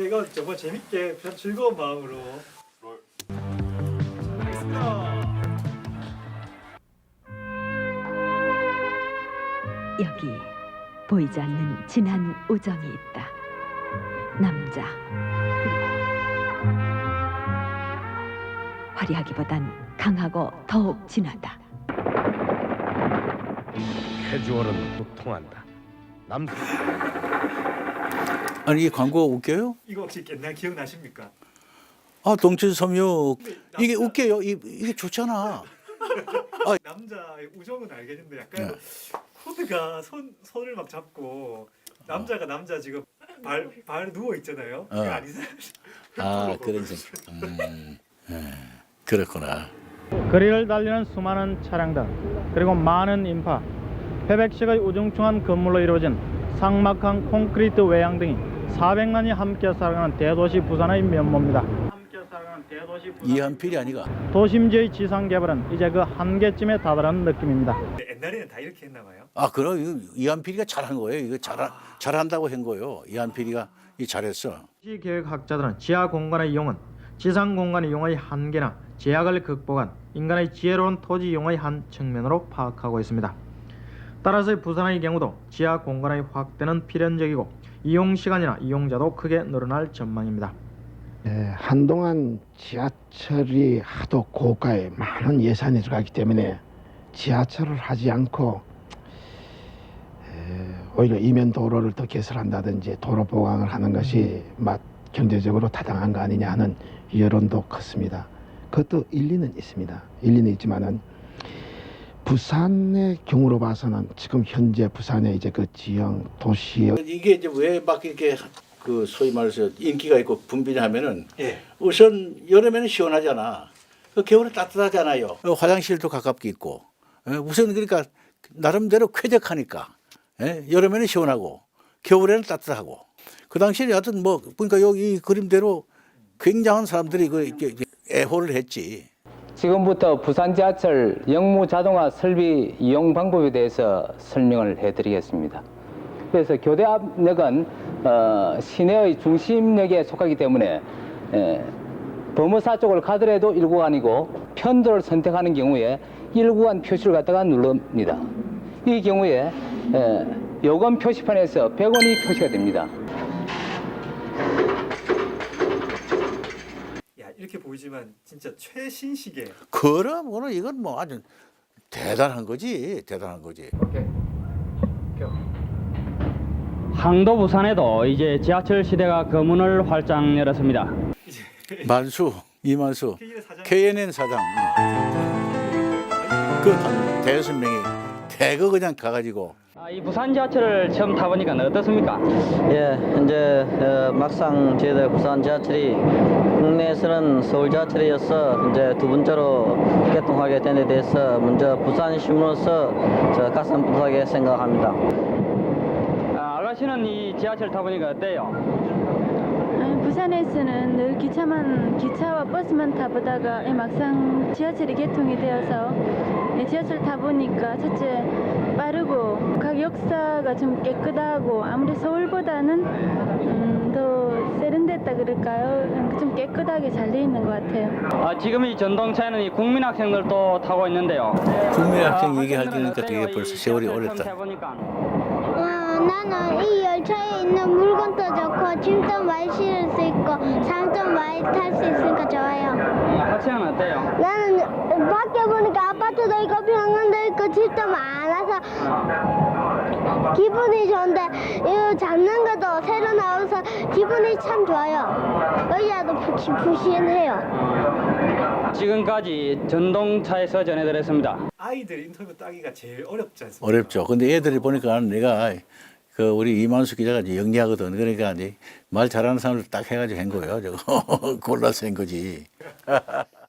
이거 정말 재밌게 그냥 즐거운 마음으로 하겠습니다. 여기 보이지 않는 진한 우정이 있다. 남자 화려하기보단 강하고 더욱 진하다. 캐주얼은 도통한다. 남 아니 이 광고 웃겨요? 이거 혹시 옛날 기억나십니까? 아 동춘섬유 이게 남자- 웃겨요. 이, 이게 좋잖아. 남자의 우정은 알겠는데 약간 네. 코드가 손 손을 막 잡고 남자가 남자 지금 발발 누워 있잖아요. 어. 그게? 아 그런 생. 음, 예, 그렇구나. 거리를 달리는 수많은 차량들 그리고 많은 인파 페백식의 우중충한 건물로 이루어진 삭막한 콘크리트 외양 등이 400만이 함께 살아가는 대도시 부산의 면모입니다. 이한필이 아니가. 도심지의 지상 개발은 이제 그 한계쯤에 다다른 느낌입니다. 옛날에는 다 이렇게 했나 봐요. 아 그럼 이한필이가 잘한 거예요. 이거 잘 잘한다고 한 거예요. 이한필이가 이 잘했어. 시 계획학자들은 지하 공간의 이용은 지상 공간 이용의 한계나 제약을 극복한 인간의 지혜로운 토지 이용의 한 측면으로 파악하고 있습니다. 따라서 부산의 경우도 지하 공간의 확대는 필연적이고 이용 시간이나 이용자도 크게 늘어날 전망입니다. 예, 한동안 지하철이 하도 고가에 많은 예산이 들어가기 때문에 지하철을 하지 않고 에, 오히려 이면 도로를 더 개설한다든지 도로 보강을 하는 것이 맛 경제적으로 타당한 거 아니냐 하는 여론도 컸습니다. 그것도 일리는 있습니다. 일리는 있지만은 부산의 경우로 봐서는 지금 현재 부산의 이제 그 지형 도시의 이게 이제 왜 막 이렇게 그 소위 말해서 인기가 있고 분비하면은 예. 우선 여름에는 시원하잖아. 그 겨울에 따뜻하잖아요. 어, 화장실도 가깝게 있고. 예, 우선 그러니까 나름대로 쾌적하니까. 예, 여름에는 시원하고 겨울에는 따뜻하고. 그 당시에 하여튼 뭐 그러니까 여기 이 그림대로 굉장한 사람들이 그 이렇게 애호를 했지. 지금부터 부산 지하철 영무 자동화 설비 이용 방법에 대해서 설명을 해드리겠습니다. 그래서 교대 압력은 어, 시내의 중심역에 속하기 때문에 에, 범어사 쪽을 가더라도 1구간이고 편도를 선택하는 경우에 1구간 표시를 갖다가 누릅니다. 이 경우에 에, 요금 표시판에서 100원이 표시가 됩니다. 이렇게 보이지만 진짜 최신식의 그럼 오늘 이건 뭐 아주 대단한 거지. 대단한 거지. 항도 부산에도 이제 지하철 시대가 그 문을 활짝 열었습니다. 만수 이만수 KNN 사장 KNN 사장 그한 대여섯 명이 대거 그냥 가가지고 아, 이 부산 지하철을 처음 타보니까 어떻습니까? 예, 현재 어, 막상 저희들 부산 지하철이 국내 에서는 서울 지하철이어서 이제 두 번째로 개통하게 된 데 대해서 먼저 부산 시민으로서 저 가슴 뿌듯하게 생각합니다. 아, 아가씨는 이 지하철 타보니까 어때요? 아니, 부산에서는 늘 기차만 기차와 버스만 타보다가 예, 막상 지하철이 개통이 되어서 예, 지하철 타보니까 첫째 빠르고 각 역사가 좀 깨끗하고 아무리 서울보다는 음, 더 세련됐다 그럴까요? 음, 좀 깨끗하게 잘 돼 있는 것 같아요. 아, 지금 이 전동차에는 이 국민 학생들도 타고 있는데요. 국민학생 아, 얘기하니까 학생들은 되게? 벌써 이 세월이. 어, 나는 이 열차에 있는 물건도 좋고 짐도 많이 실을 수 있고 사람도 많이 탈 수 있으니까 좋아요. 아, 학생은 어때요? 나는 밖에 보니까 아파트도 있고 병원 도 있고 집도 많아서 기분이 좋은데 이거 잡는 것도 새로 나와서 기분이 참 좋아요. 의자도 푹신푹신해요. 지금까지 전동차에서 전해드렸습니다. 아이들 인터뷰 따기가 제일 어렵지 않습니까? 어렵죠. 근데 애들이 보니까 내가 그 우리 이만수 기자가 이제 영리하거든. 그러니까 이제 말 잘하는 사람을 딱 해가지고 한 거예요. 저거 골라서 한 거지.